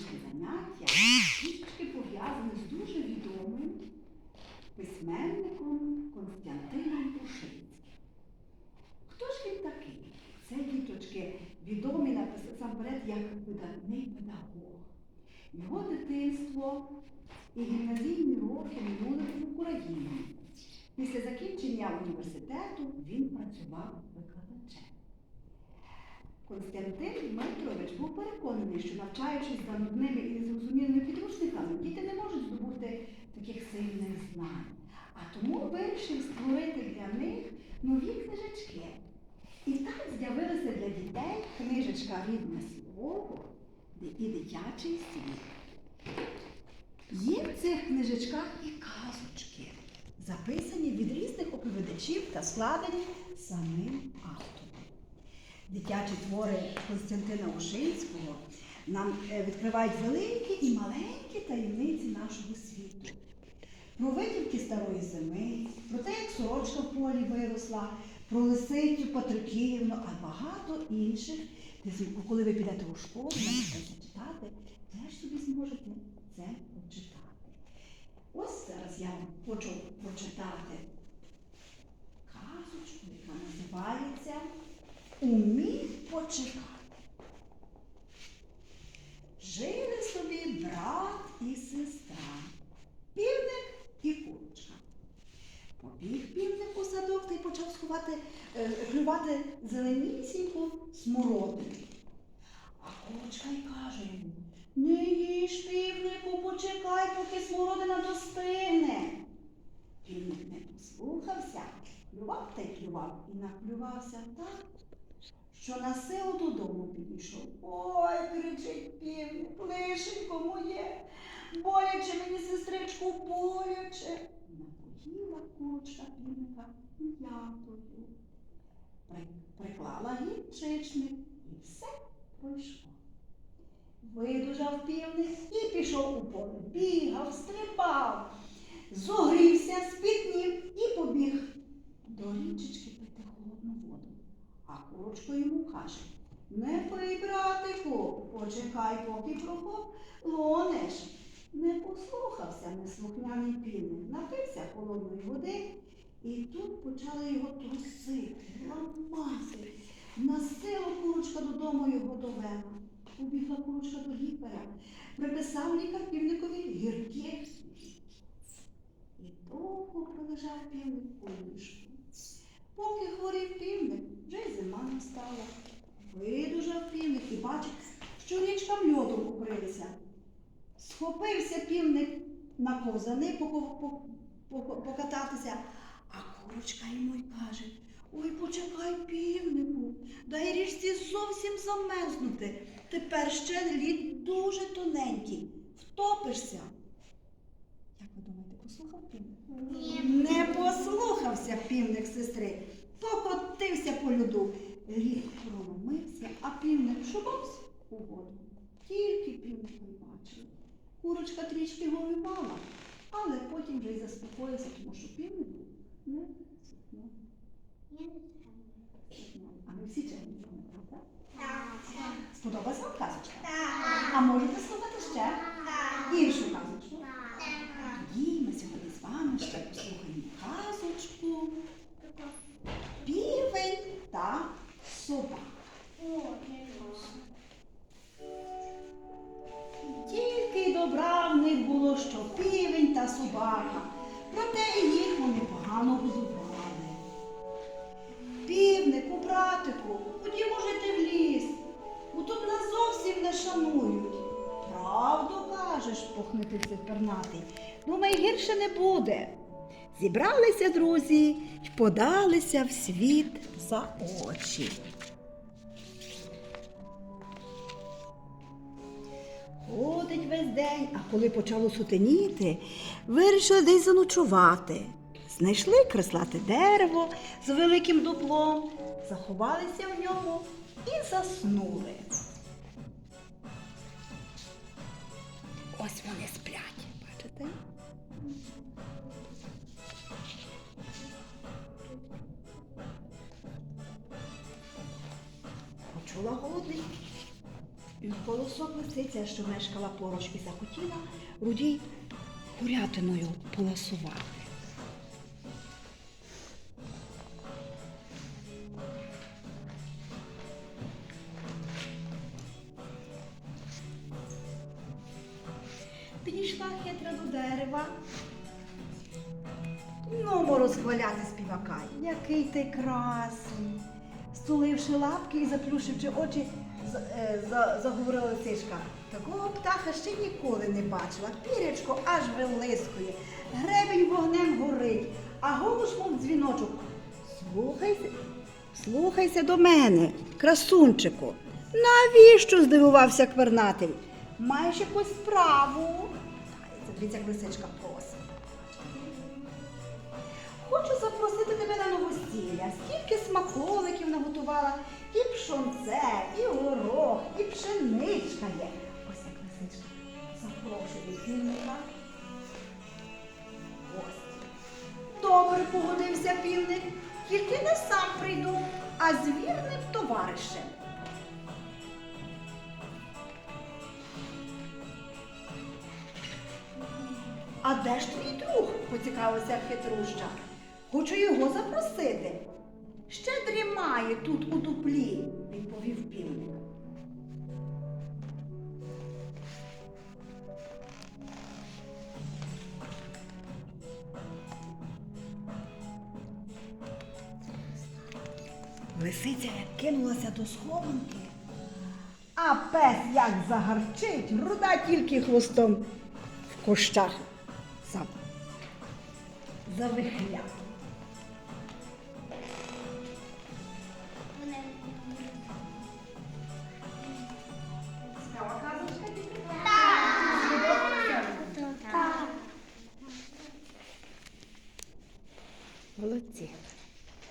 сьогоднішнє заняття трішки пов'язане з дуже відомим письменником Константином Ушинським. Хто ж він такий? Це діточки відомий насамперед як видатний педагог. Його дитинство і гімназійні роки минули в Україні. Після закінчення університету він працював викладачем. Константин Дмитрович був переконаний, що навчаючись за нудними і незрозумілими підручниками, діти не можуть здобути таких сильних знань. А тому вирішив створити для них нові книжечки. І так з'явилася для дітей книжечка Рідне слово і дитячий світ. Є в цих книжечках і казочки, записані від різних оповідачів та складені самим автором. Дитячі твори Константина Ушинського нам е, відкривають великі і маленькі таємниці нашого світу. Про витівки старої зими, про те, як сорочка в полі виросла, про лисицю Патриківну, а багато інших. Коли ви підете у школу, навчитеся читати, теж собі зможете це прочитати. Ось зараз я вам хочу прочитати казочку, яка називається Почекати. Жили собі брат і сестра, півник і курочка. Побіг півник у садок та й почав сховати, е, клювати зеленісіньку смородину. А курочка й каже йому, не їж півнику, почекай, поки смородина достигне. Півник не послухався, клював та й клював і наклювався так, що на силу додому підійшов. Ой, кричить півник, лишенько моє, боляче мені, сестричку, боляче. Напоїла курочка півника м'ятою. При- Приклала гірчичник і все пройшло. Видужав півник і пішов у поле. Бігав, стрибав, зогрівся, спітнів і побіг до річечки. А курочка йому каже, не пий, братику, почекай, поки прохолонеш. Не послухався неслухняний півник, напився холодної води, і тут почали його трусити, ламати. На курочка додому його довела. Побігла курочка до лікаря, приписав лікар півникові ліків. І довго пролежав півник у ліжку. Поки хворів півник, вже й зима настала. Видужав півник і бачить, що річкам льодом укрилися. Схопився півник на ковзани покататися, а курочка йому й каже: Ой, почекай, півнику, дай річці зовсім замерзнути. Тепер ще лід дуже тоненький. Втопишся. Як ви думаєте, послухав півник? Ні. Не послухався півник сестри, покотився по льоду. Лід промився, а півник шубався у воду. Тільки півник не бачив. Курочка трішки горювала, але потім вже й заспокоївся, тому що півник був не слухняний. А ми всі чого не правда? Сподобалася вам казочка? А можете слухати ще іншу них було, що півень та собака, проте і їх вони погано будували. Півнику, братику, ходімо жити в ліс, бо тут нас зовсім не шанують. Правду кажеш, похнитився пернатий. Думай, гірше не буде. Зібралися друзі й подалися в світ за очі. День, а коли почало сутеніти, вирішили десь заночувати. Знайшли креслате дерево з великим дуплом, заховалися в ньому і заснули. Ось вони сплять, бачите? Почула голодний І Колосок лисиця, що мешкала поруч і захотіла рудій курятиною поласувати. Підійшла хитра до дерева. Ну, розхваляти співака. Який ти красний. Стуливши лапки і заплющивши очі, заговорила лисичка. Такого птаха ще ніколи не бачила. Пірячко аж вилискує, гребень вогнем горить, а голос, мов дзвіночок. Слухайся, слухайся до мене, красунчику. Навіщо здивувався квернатий? Маєш якусь справу? Дивіться, як лисичка просить. Хочу запросити тебе на новосілля. Скільки смаколиків наготувала, і пшонце, і горох, і пшеничка є. Ось як лисичка запрошує півника. Гості. Добре погодився півник, тільки не сам прийду, а з вірним товаришем. А де ж твій друг? поцікавився хитруща. Хочу його запросити. Ще дрімає тут у дуплі, відповів півник. Лисиця як кинулася до схованки, а пес як загарчить, руда тільки хвостом в кущах за... завихляв.